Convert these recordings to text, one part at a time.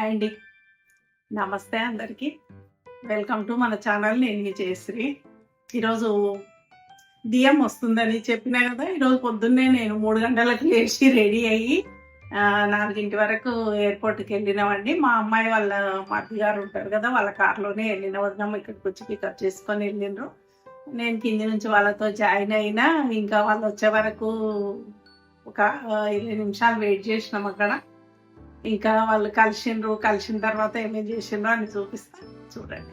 Hi అండి. నమస్తే అందరికీ. వెల్కమ్ టు మన ఛానల్ నేను మీ జయశ్రీ. ఈరోజు డిఎం వస్తుందని చెప్పినా కదా ఈరోజు పొద్దున్నే నేను మూడు గంటలకు లేచి రెడీ అయ్యి నాలుగింటి వరకు ఎయిర్పోర్ట్కి వెళ్ళినామండి మా అమ్మాయి వాళ్ళ మధ్య గారు ఉంటారు కదా వాళ్ళ కార్లోనే వెళ్ళిన వదినాం ఇక్కడికి వచ్చి పికప్ చేసుకొని వెళ్ళిండ్రు. నేను కింది నుంచి వాళ్ళతో జాయిన్ అయినా ఇంకా వాళ్ళు వచ్చే వరకు ఒక ఇరవై నిమిషాలు వెయిట్ చేసినాం అక్కడ. ఇంకా వాళ్ళు కలిసిండ్రు కలిసిన తర్వాత ఏమేం చేసిండ్రు అని చూపిస్తాను చూడండి.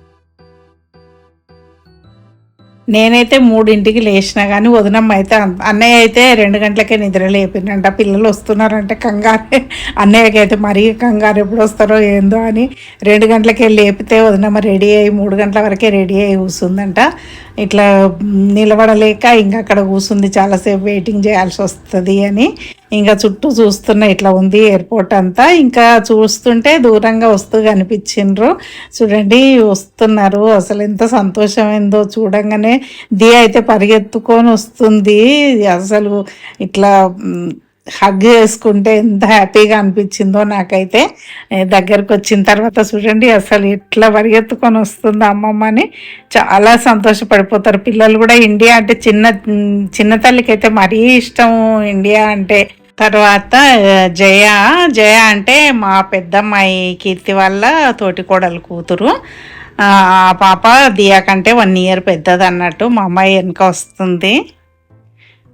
నేనైతే మూడింటికి లేచిన కానీ వదినమ్మ అయితే అన్నయ్య అయితే రెండు గంటలకే నిద్ర లేపిండంట. పిల్లలు వస్తున్నారంటే కంగారే. అన్నయ్యకి అయితే మరీ కంగారు ఎప్పుడు వస్తారో ఏందో అని రెండు గంటలకే లేపితే వదినమ్మ రెడీ అయ్యి మూడు గంటల వరకే రెడీ అయ్యి కూర్చుందంట ఇట్లా నిలబడలేక ఇంకా అక్కడ కూర్చుంది చాలాసేపు వెయిటింగ్ చేయాల్సి వస్తుంది అని. ఇంకా చుట్టూ చూస్తున్న ఇట్లా ఉంది ఎయిర్పోర్ట్ అంతా. ఇంకా చూస్తుంటే దూరంగా వస్తూ కనిపించిండ్రు. చూడండి వస్తున్నారు. అసలు ఎంత సంతోషమైందో చూడంగానే ది అయితే పరిగెత్తుకొని వస్తుంది. అసలు ఇట్లా హగ్ చేసుకుంటే ఎంత హ్యాపీగా అనిపించిందో నాకైతే దగ్గరకు వచ్చిన తర్వాత చూడండి అసలు ఎట్లా పరిగెత్తుకొని అమ్మమ్మ అమ్మమ్మని. చాలా సంతోషపడిపోతారు. పిల్లలు కూడా ఇండియా అంటే చిన్న చిన్న తల్లికి అయితే మరీ ఇష్టం ఇండియా అంటే. తర్వాత జయ జయ అంటే మా పెద్దమ్మాయి కీర్తి వాళ్ళ తోటి కోడలు కూతురు. ఆ పాప దియా కంటే వన్ ఇయర్ పెద్దది అన్నట్టు మా అమ్మాయి వెనక వస్తుంది.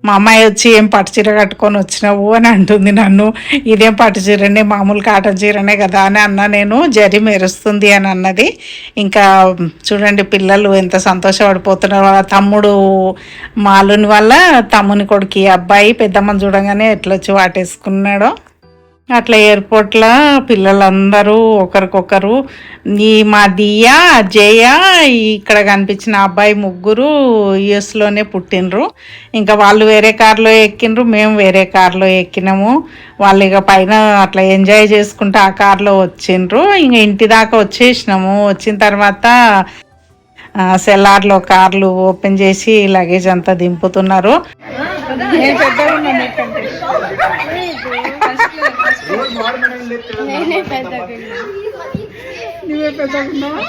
మా అమ్మాయి వచ్చి ఏం పట్టు చీర కట్టుకొని వచ్చినావు? అని అంటుంది నన్ను. ఇదేం పట్టు చీరనే? మామూలు కాటన్ చీరనే కదా? అని అన్న నేను. జరి మెరుస్తుంది అని అన్నది. ఇంకా చూడండి పిల్లలు ఎంత సంతోషపడిపోతున్నారు. వాళ్ళ తమ్ముడు మాలుని వల్ల తమ్ముని కొడుకు అబ్బాయి పెద్దమ్మని చూడంగానే ఎట్లొచ్చి వాటేసుకున్నాడో. అట్లా ఎయిర్పోర్ట్లో పిల్లలందరూ ఒకరికొకరు ఈ మా దియా జయ ఇక్కడ కనిపించిన అబ్బాయి ముగ్గురు యుఎస్లోనే పుట్టినరు ఇంకా వాళ్ళు వేరే కార్లో ఎక్కిండ్రు మేము వేరే కార్లో ఎక్కినాము. వాళ్ళు ఇక పైన అట్లా ఎంజాయ్ చేసుకుంటూ ఆ కార్లో వచ్చిండ్రు. ఇంక ఇంటి దాకా వచ్చేసినాము. వచ్చిన తర్వాత సెల్లార్లో కార్లు ఓపెన్ చేసి లగేజ్ అంతా దింపుతున్నారు. నేను నువ్వే?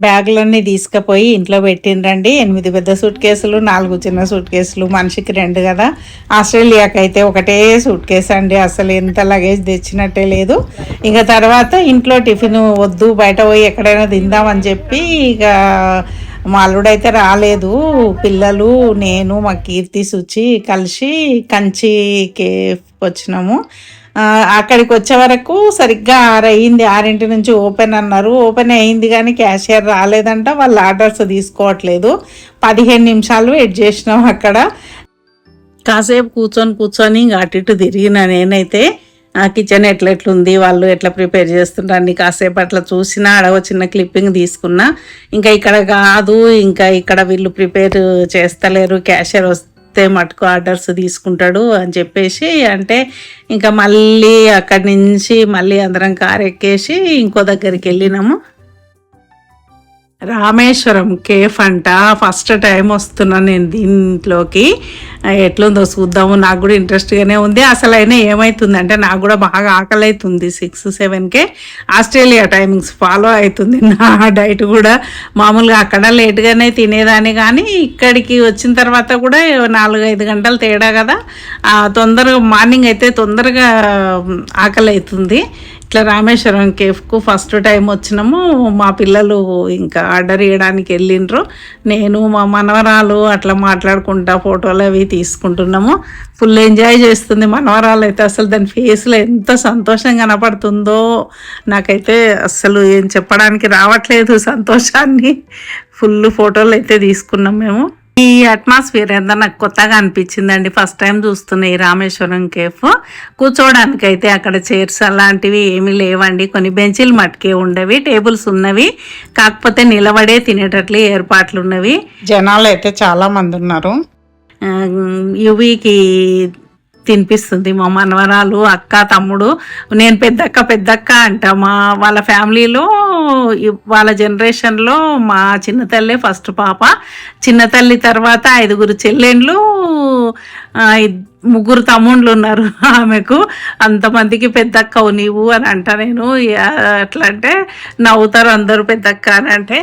బ్యాగులన్నీ తీసుకుపోయి ఇంట్లో పెట్టిండ్రండి. ఎనిమిది పెద్ద సూట్ కేసులు నాలుగు చిన్న సూట్ కేసులు మనిషికి రెండు కదా. ఆస్ట్రేలియాకి అయితే ఒకటే సూట్ కేసు అండి. అసలు ఎంత లగేజ్ తెచ్చినట్టే లేదు. ఇక తర్వాత ఇంట్లో టిఫిన్ వద్దు బయట పోయి ఎక్కడైనా తిందామని చెప్పి ఇక మా అల్లుడైతే రాలేదు. పిల్లలు నేను మా కీర్తి సుచి కలిసి కంచి కేఫ్కి వచ్చినాము. అక్కడికి వచ్చే వరకు సరిగ్గా ఆరయింది ఆరింటి నుంచి ఓపెన్ అన్నారు. ఓపెన్ అయింది కానీ క్యాషియర్ రాలేదంట. వాళ్ళు ఆర్డర్స్ తీసుకోవట్లేదు. పదిహేను నిమిషాలు వెయిట్ చేసినాం అక్కడ. కాసేపు కూర్చొని కూర్చొని ఇంకా అటు ఇటు తిరిగిన నేనైతే. ఆ కిచెన్ ఎట్లా ఎట్లుంది వాళ్ళు ఎట్లా ప్రిపేర్ చేస్తుంటారని కాసేపు అట్లా చూసినా అడగ చిన్న క్లిప్పింగ్ తీసుకున్నా. ఇంకా ఇక్కడ కాదు ఇంకా ఇక్కడ వీళ్ళు ప్రిపేర్ చేస్తలేరు. క్యాషియర్ వస్తే మటుకు ఆర్డర్స్ తీసుకుంటాడు అని చెప్పేసి అంటే ఇంకా మళ్ళీ అక్కడి నుంచి మళ్ళీ అందరం కారు ఎక్కేసి ఇంకో దగ్గరికి వెళ్ళినాము. రామేశ్వరం కేఫ్ అంట. ఫస్ట్ టైం వస్తున్నాను నేను దీంట్లోకి. ఎట్లుందో చూద్దాము. నాకు కూడా ఇంట్రెస్ట్గానే ఉంది. అసలు అయినా ఏమవుతుందంటే నాకు కూడా బాగా ఆకలి అవుతుంది సిక్స్ సెవెన్కే ఆస్ట్రేలియా టైమింగ్స్ ఫాలో అవుతుంది నా డైట్ కూడా మామూలుగా అక్కడ లేట్గానే తినేదాన్ని కానీ ఇక్కడికి వచ్చిన తర్వాత కూడా నాలుగు ఐదు గంటలు తేడా కదా. తొందరగా మార్నింగ్ అయితే తొందరగా ఆకలి అవుతుంది ఇట్లా రామేశ్వరం కేఫ్కు ఫస్ట్ టైం వచ్చినాము. మా పిల్లలు ఇంకా ఆర్డర్ ఇవ్వడానికి వెళ్ళిండ్రు. నేను మా మనవరాలు అట్లా మాట్లాడుకుంటా ఫోటోలు అవి తీసుకుంటున్నాము. ఫుల్ ఎంజాయ్ చేస్తుంది మనవరాలు అయితే. అసలు దాని ఫేస్లో ఎంత సంతోషం కనపడుతుందో. నాకైతే అసలు ఏం చెప్పడానికి రావట్లేదు సంతోషాన్ని. ఫుల్ ఫోటోలు అయితే తీసుకున్నాం మేము. ఈ అట్మాస్ఫియర్ ఎంత నాకు కొత్తగా అనిపించిందండి. ఫస్ట్ టైం చూస్తున్నా ఈ రామేశ్వరం కేఫ్. కూర్చోవడానికి అయితే అక్కడ చైర్స్ అలాంటివి ఏమీ లేవండి. కొన్ని బెంచీలు మట్టుకే ఉండవి టేబుల్స్ ఉన్నవి. కాకపోతే నిలబడే తినేటట్లు ఏర్పాట్లు ఉన్నవి జనాలు అయితే చాలా మంది ఉన్నారు. యువికి తినిపిస్తుంది మా మనవరాలు అక్క తమ్ముడు. నేను పెద్దక్క పెద్దక్క అంట. మా వాళ్ళ ఫ్యామిలీలో వాళ్ళ జనరేషన్లో మా చిన్న తల్లే ఫస్ట్ పాప. చిన్న తల్లి తర్వాత ఐదుగురు చెల్లెండ్లు ముగ్గురు తమ్ముళ్ళు ఉన్నారు ఆమెకు. అంతమందికి పెద్దక్కవు నీవు అని అంట నేను. అట్లా ఎట్లా అంటే నవ్వుతారు అందరూ పెద్దక్క అని అంటే.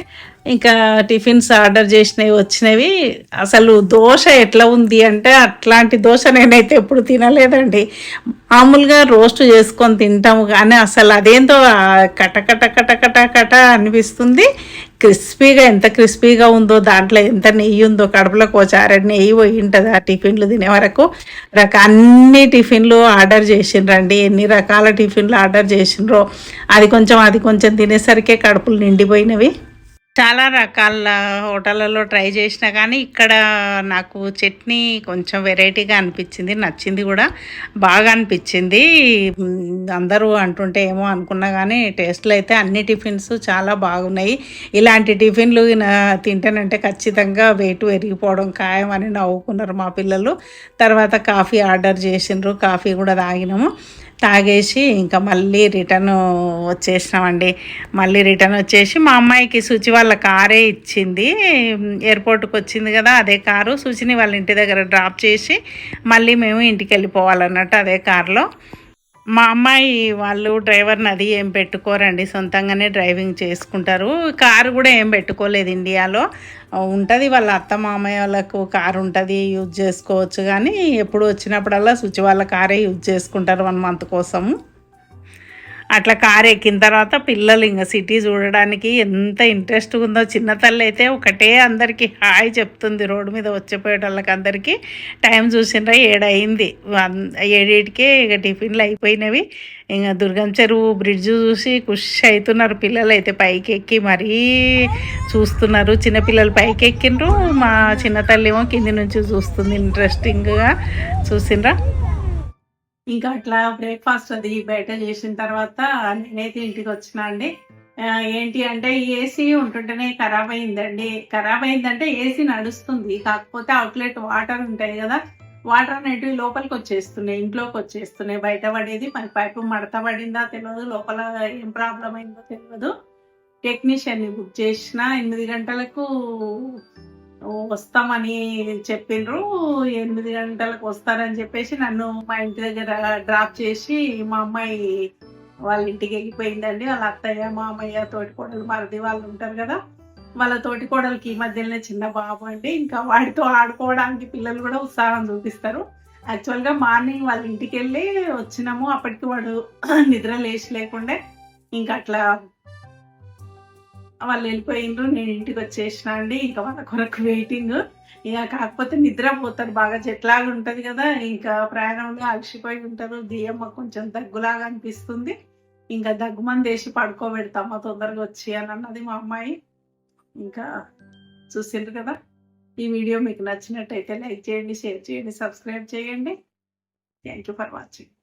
ఇంకా టిఫిన్స్ ఆర్డర్ చేసినవి వచ్చినవి. అసలు దోశ ఎట్లా ఉంది అంటే అట్లాంటి దోశ నేనైతే ఎప్పుడు తినలేదండి. మామూలుగా రోస్ట్ చేసుకొని తింటాము కానీ అసలు అదేందో కటకట కటకట కట అనిపిస్తుంది. క్రిస్పీగా ఎంత క్రిస్పీగా ఉందో దాంట్లో ఎంత నెయ్యి ఉందో కడుపులోకి వచ్చారని నెయ్యి పోయి ఉంటుంది ఆ టిఫిన్లు తినే వరకు. రక అన్ని టిఫిన్లు ఆర్డర్ చేసిండ్రండి. ఎన్ని రకాల టిఫిన్లు ఆర్డర్ చేసిండ్రో. అది కొంచెం అది కొంచెం తినేసరికే కడుపులు నిండిపోయినవి. చాలా రకాల హోటళ్ళలో ట్రై చేసినా కానీ ఇక్కడ నాకు చట్నీ కొంచెం వెరైటీగా అనిపించింది నచ్చింది కూడా బాగా అనిపించింది. అందరూ అంటుంటే ఏమో అనుకున్నా కానీ టేస్ట్లు అయితే అన్ని టిఫిన్స్ చాలా బాగున్నాయి. ఇలాంటి టిఫిన్లు తింటానంటే ఖచ్చితంగా వెయిట్ పెరిగిపోవడం ఖాయం అని నవ్వుకున్నారు మా పిల్లలు. తర్వాత కాఫీ ఆర్డర్ చేసిండ్రు కాఫీ కూడా తాగినాము. తాగేసి ఇంకా మళ్ళీ రిటర్న్ వచ్చేసినామండి. మళ్ళీ రిటర్న్ వచ్చేసి మా అమ్మాయికి సుచి వాళ్ళ కారే ఇచ్చింది. ఎయిర్పోర్ట్కి వచ్చింది కదా అదే కారు. సుచిని వాళ్ళ ఇంటి దగ్గర డ్రాప్ చేసి మళ్ళీ మేము ఇంటికి వెళ్ళిపోవాలన్నట్టు అదే కారులో. మా అమ్మాయి వాళ్ళు డ్రైవర్ని అది ఏం పెట్టుకోరండి సొంతంగానే డ్రైవింగ్ చేసుకుంటారు. కారు కూడా ఏం పెట్టుకోలేదు ఇండియాలో. ఉంటుంది వాళ్ళ అత్త మామయ్య వాళ్ళకు కారు ఉంటుంది యూజ్ చేసుకోవచ్చు. కానీ ఎప్పుడు వచ్చినప్పుడల్లా శుచి వాళ్ళ కారే యూజ్ చేసుకుంటారు వన్ మంత్ కోసము. అట్లా కారు ఎక్కిన తర్వాత పిల్లలు ఇంకా సిటీ చూడడానికి ఎంత ఇంట్రెస్ట్ ఉందో చిన్న తల్లి అయితే ఒకటే అందరికీ హాయ్ చెప్తుంది రోడ్డు మీద వచ్చేపోయేటోళ్ళకి అందరికీ. టైం చూసినరా ఏడైంది వన్- ఏడింటికే ఇక టిఫిన్లు అయిపోయినవి. ఇంకా దుర్గం చెరువు బ్రిడ్జ్ చూసి ఖుష్ అవుతున్నారు పిల్లలు అయితే. పైకి ఎక్కి మరీ చూస్తున్నారు. చిన్నపిల్లలు పైకి ఎక్కిండ్రు. మా చిన్న తల్లి ఏమో కింది నుంచి చూస్తుంది. ఇంట్రెస్టింగ్గా చూసిండ్రా. ఇంకా అట్లా బ్రేక్ఫాస్ట్ అది బయట చేసిన తర్వాత నేనైతే ఇంటికి వచ్చినా అండి. ఏంటి అంటే ఏసీ ఉంటుంటేనే ఖరాబ్ అయిందండి. ఖరాబ్ అయిందంటే ఏసీ నడుస్తుంది. కాకపోతే అవుట్లెట్ వాటర్ ఉంటాయి కదా వాటర్ అనేటివి లోపలికి వచ్చేస్తున్నాయి ఇంట్లోకి వచ్చేస్తున్నాయి. బయట పడేది మరి పైపు మడత పడిందా తెలియదు లోపల ఏం ప్రాబ్లం అయిందో తెలియదు. టెక్నీషియన్ని బుక్ చేసిన ఎనిమిది గంటలకు వస్తామని చెప్పిండ్రు ఎనిమిది గంటలకు వస్తారని చెప్పేసి నన్ను మా ఇంటి దగ్గర డ్రాప్ చేసి మా అమ్మాయి వాళ్ళ ఇంటికి వెళ్ళిపోయిందండి వాళ్ళ అత్తయ్య మామయ్య తోటి కోడలు మరిది వాళ్ళు ఉంటారు కదా. వాళ్ళ తోటి కోడలకి ఈ మధ్యలోనే చిన్న బాబు అండి. ఇంకా వాడితో ఆడుకోవడానికి పిల్లలు కూడా ఉత్సాహం చూపిస్తారు. యాక్చువల్గా మార్నింగ్ వాళ్ళ ఇంటికి వెళ్ళి వచ్చినాము. అప్పటికి వాడు నిద్ర లేచి లేకుండే ఇంకా అట్లా వాళ్ళు వెళ్ళిపోయిండ్రు నేను ఇంటికి వచ్చేసిన అండి. ఇంకా వాళ్ళ కొరకు వెయిటింగ్ ఇక కాకపోతే నిద్రపోతారు బాగా చెట్లాగా ఉంటుంది కదా. ఇంకా ప్రయాణంలో అలసిపోయి ఉంటారు. దియమ్మ కొంచెం దగ్గులాగా అనిపిస్తుంది. ఇంకా దగ్గుమంది వేసి పడుకోబెడతామ్మ తొందరగా వచ్చి అని అన్నది మా అమ్మాయి. ఇంకా చూసిండ్రు కదా. ఈ వీడియో మీకు నచ్చినట్టయితే లైక్ చేయండి షేర్ చేయండి సబ్స్క్రైబ్ చేయండి. Thank you for watching